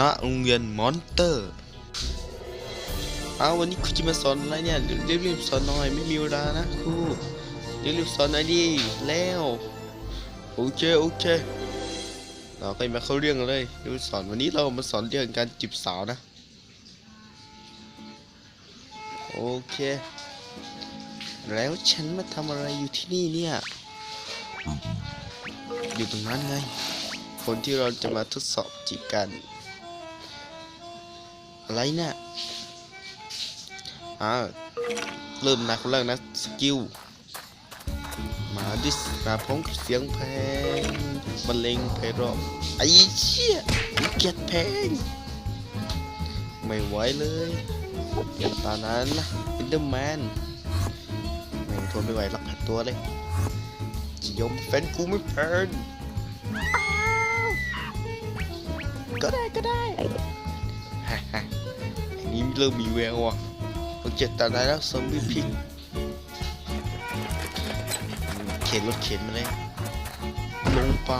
ณโรงเรียนมอนเตอร์เอาวันนี้ครูจะมาสอนอะไรเนี่ยรีบๆสอนหน่อยไม่มีเวลานะครูรีบๆสอนหน่อยดิแล้วโอเคโอเคเราก็มาเข้าเรื่องเลยรีบสอนวันนี้เรามาสอนเรื่องการจีบสาวนะโอเค แล้วฉันมาทำอะไรอยู่ที่นี่เนี่ยอยู่ตรงนั้นไง คนที่เราจะมาทดสอบจีบกัน อะไรเนี่ยอ่าเริ่มนะคนแรกนะสกิลมาดิสมาพร้อมเสียงเพลงบรรเลงไพเราะไอ้เชี่ยเกียดเพลงไม่ไหวเลยตอนนั้นอินเดอร์แมนแม่งทนไม่ไหวรับผัดตัวเลยจะยอมแฟนกูไม่แพงก็ได้ก็ได้ ฮ่าฮ่าอันนี้เริ่มมีแววว่ะโอเคตอนนั้นแล้วซอมบี้พิกเข็นรถเข็นมาเลย ลงไป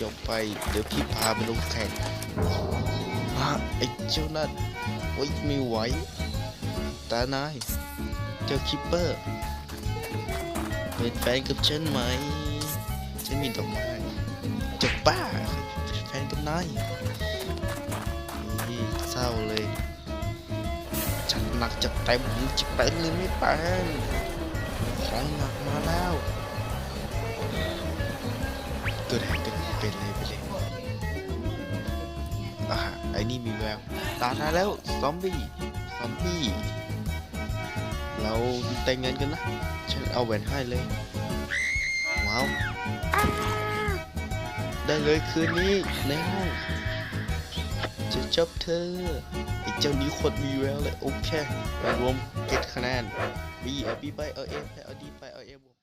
จะไปเดี๋ยวพี่พาไปลงแข่งอะไอ้เจ้านั่นโอ๊ยไม่ไหวตานายเจ้าคิปเปอร์เป็นแฟนกับฉันไหมฉันมีดอกไม้จะบ้านแฟนกับนาย หนักจัดเต็มจะเป็นหรือไม่เป็นของหนักมาแล้วตัวแดงกันเป็นเลยไปเลยอ่าไอ้นี่มีแววตาหน้าแล้วซอมบี้ซอมบี้เราแต่งงานกันนะฉันเอาแหวนให้เลยว้าวได้เลยคืนนี้ในห้อง จะจบเธอไอ้เจ้านี้โคตรมีแววเลยโอเครวมเก็ตคะแนน B เอา B ไปเอา A ไปเอา D ไปเอา A บวก